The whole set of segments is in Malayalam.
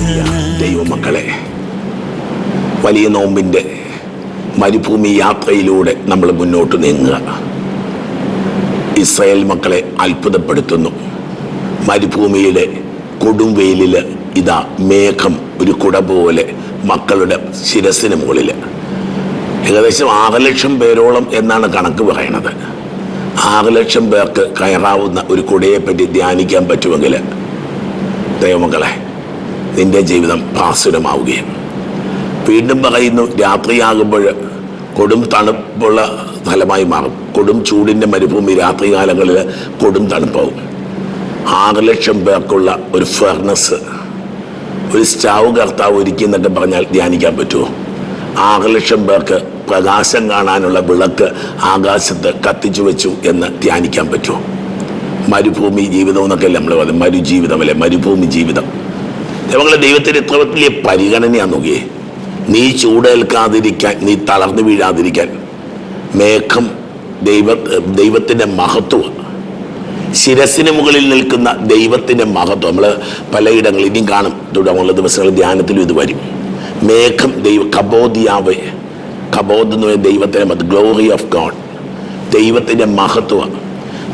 ദൈവമക്കളെ വലിയ നോമ്പിന്റെ മരുഭൂമി യാത്രയിലൂടെ നമ്മൾ മുന്നോട്ട് നീങ്ങുക. ഇസ്രായേൽ മക്കളെ അത്ഭുതപ്പെടുത്തുന്നു. മരുഭൂമിയിലെ കൊടും വെയിലിൽ ഇതാ മേഘം ഒരു കുട പോലെ മക്കളുടെ ശിരസിന് മുകളിൽ ഏകദേശം ആറ് ലക്ഷം പേരോളം എന്നാണ് കണക്ക് പറയണത് ആറ് ലക്ഷം പേർക്ക് കയറാവുന്ന ഒരു കുടയെപ്പറ്റി ധ്യാനിക്കാൻ പറ്റുമെങ്കിൽ ദൈവമക്കളെ നിന്റെ ജീവിതം പാസുരമാവുകയും വീണ്ടും പറയുന്നു രാത്രിയാകുമ്പോൾ കൊടും തണുപ്പുള്ള സ്ഥലമായി മാറും. കൊടും ചൂടിന്റെ മരുഭൂമി രാത്രികാലങ്ങളിൽ കൊടും തണുപ്പാവും. ആറ് ലക്ഷം പേർക്കുള്ള ഒരു ഫെർണസ് ഒരു സ്റ്റാവ് കർത്താവ് ഒരുക്കി എന്നൊക്കെ പറഞ്ഞാൽ ധ്യാനിക്കാൻ പറ്റുമോ? ആറ് ലക്ഷം പേർക്ക് പ്രകാശം കാണാനുള്ള വിളക്ക് ആകാശത്ത് കത്തിച്ചു വെച്ചു എന്ന് ധ്യാനിക്കാൻ പറ്റുമോ? മരുഭൂമി ജീവിതം എന്നൊക്കെ നമ്മൾ പറയും മരുജീവിതം അല്ലെ? മരുഭൂമി ജീവിതം. നമ്മളെ ദൈവത്തിന് എത്ര വലിയ പരിഗണനയാണ് നോക്കിയേ. നീ ചൂടേൽക്കാതിരിക്കാൻ നീ തളർന്നു വീഴാതിരിക്കാൻ മേഘം ദൈവ ദൈവത്തിന്റെ മഹത്വം. ശിരസിന് മുകളിൽ നിൽക്കുന്ന ദൈവത്തിന്റെ മഹത്വം. നമ്മൾ പലയിടങ്ങളിൽ ഇനിയും കാണും. തുടർന്നുള്ള ദിവസങ്ങളിൽ ധ്യാനത്തിലും ഇത് വരും. മേഘം ദൈവ കബോധിയാവ് കബോധ എന്ന് പറയുന്ന ദൈവത്തിന്റെ മഹത്വം ഗ്ലോറി ഓഫ് ഗോഡ്. ദൈവത്തിന്റെ മഹത്വം.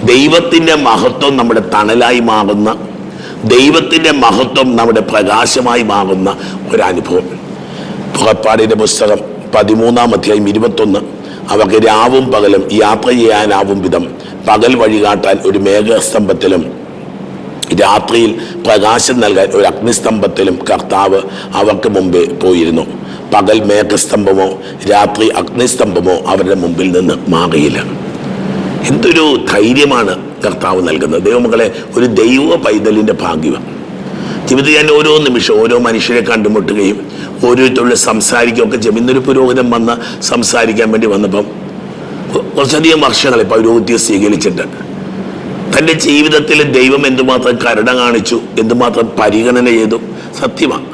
ദൈവത്തിന്റെ മഹത്വം നമ്മുടെ തണലായി മാറുന്ന ദൈവത്തിന്റെ മഹത്വം നമ്മുടെ പ്രകാശമായി മാറുന്ന ഒരനുഭവം. പുറപ്പാടിന്റെ പുസ്തകം പതിമൂന്നാം അധ്യായം ഇരുപത്തൊന്ന്. അവർക്ക് രാവും പകലും യാത്ര ചെയ്യാനാവും വിധം പകൽ വഴികാട്ടാൻ ഒരു മേഘസ്തംഭത്തിലും രാത്രിയിൽ പ്രകാശം നൽകാൻ ഒരു അഗ്നിസ്തംഭത്തിലും കർത്താവ് അവർക്ക് മുമ്പേ പോയിരുന്നു. പകൽ മേഘസ്തംഭമോ രാത്രി അഗ്നിസ്തംഭമോ അവരുടെ മുമ്പിൽ നിന്ന് മാറിയില്ല എന്തൊരു ധൈര്യമാണ് കർത്താവ് നൽകുന്നത്. ദൈവമക്കളെ ഒരു ദൈവ പൈതലിന്റെ ഭാഗ്യമാണ് ജീവിതത്തിൽ ഞാൻ ഓരോ നിമിഷം ഓരോ മനുഷ്യരെ കണ്ടുമുട്ടുകയും ഓരോരുത്തരോട് സംസാരിക്കുകയൊക്കെ ഒക്കെ ഇന്നൊരു പുരോഹിതൻ വന്ന് സംസാരിക്കാൻ വേണ്ടി വന്നപ്പം കുറച്ചധികം വർഷങ്ങളെ പൗരോഹിത്യം സ്വീകരിച്ചിട്ട് തന്റെ ജീവിതത്തിൽ ദൈവം എന്തുമാത്രം കരുണ കാണിച്ചു എന്തുമാത്രം പരിഗണന ചെയ്തു സത്യമാണ്.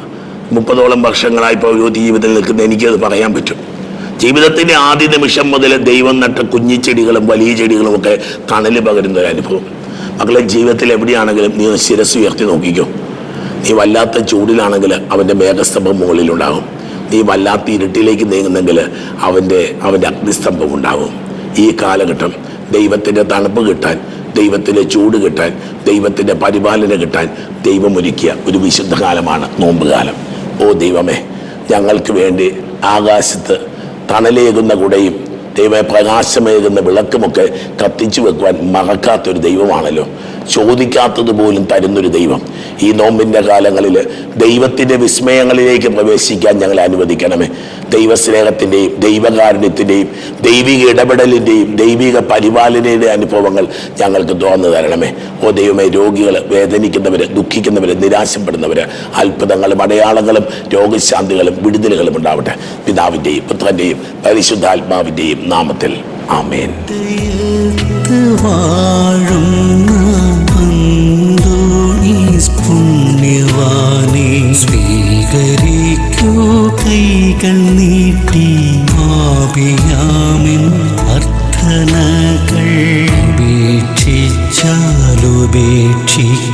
മുപ്പതോളം വർഷങ്ങളായി പൗരോഹിത്യ ജീവിതത്തിൽ നിൽക്കുന്ന എനിക്കത് പറയാൻ പറ്റും. ജീവിതത്തിന്റെ ആദ്യ നിമിഷം മുതൽ ദൈവം നട്ട കുഞ്ഞി ചെടികളും വലിയ ചെടികളും ഒക്കെ തണൽ പകരുന്ന ഒരു അനുഭവം. മക്കളെ ജീവിതത്തിൽ എവിടെയാണെങ്കിലും നീ ശിരസ് ഉയർത്തി നോക്കിക്കോ. നീ വല്ലാത്ത ചൂടിലാണെങ്കിൽ അവന്റെ മേഘസ്തംഭം മുകളിലുണ്ടാകും. നീ വല്ലാത്ത ഇരുട്ടിലേക്ക് നീങ്ങുന്നെങ്കിൽ അവന്റെ അവന്റെ അഗ്നിസ്തംഭം ഉണ്ടാകും. ഈ കാലഘട്ടം ദൈവത്തിന്റെ തണുപ്പ് കിട്ടാൻ ദൈവത്തിന്റെ ചൂട് കിട്ടാൻ ദൈവത്തിന്റെ പരിപാലന കിട്ടാൻ ദൈവമൊരുക്കിയ ഒരു വിശുദ്ധ കാലമാണ് നോമ്പ് കാലം ഓ ദൈവമേ ഞങ്ങൾക്ക് വേണ്ടി ആകാശത്ത് തണലേകുന്ന കുടയും ദൈവ പ്രകാശമേകുന്ന വിളക്കുമൊക്കെ കത്തിച്ചു വെക്കുവാൻ മറക്കാത്തൊരു ദൈവമാണല്ലോ. ചോദിക്കാത്തത് പോലും തരുന്നൊരു ദൈവം. ഈ നോമ്പിന്റെ കാലങ്ങളിൽ ദൈവത്തിന്റെ വിസ്മയങ്ങളിലേക്ക് പ്രവേശിക്കാൻ ഞങ്ങൾ അനുവദിക്കണമേ. ദൈവസ്നേഹത്തിന്റെയും ദൈവകാരുണ്യത്തിന്റെയും ദൈവിക ഇടപെടലിന്റെയും ദൈവിക പരിപാലനയുടെ അനുഭവങ്ങൾ ഞങ്ങൾക്ക് തുറന്നു തരണമേ. ഓ ദൈവമേ രോഗികൾ വേദനിക്കുന്നവർ ദുഃഖിക്കുന്നവർ നിരാശപ്പെടുന്നവർ അത്ഭുതങ്ങളും അടയാളങ്ങളും രോഗശാന്തികളും വിടുതലുകളും ഉണ്ടാവട്ടെ. പിതാവിന്റെയും പുത്രന്റെയും പരിശുദ്ധാത്മാവിന്റെയും നാമത്തിൽ. ആമേൻ. ഹൃദയത്ത് സ്വീകരിക്കൂ. കൈകൾ നീട്ടി മാപിയാമിൻ അർത്ഥനകൾ ഉപേക്ഷിച്ചാലുപേക്ഷിക്കാതെ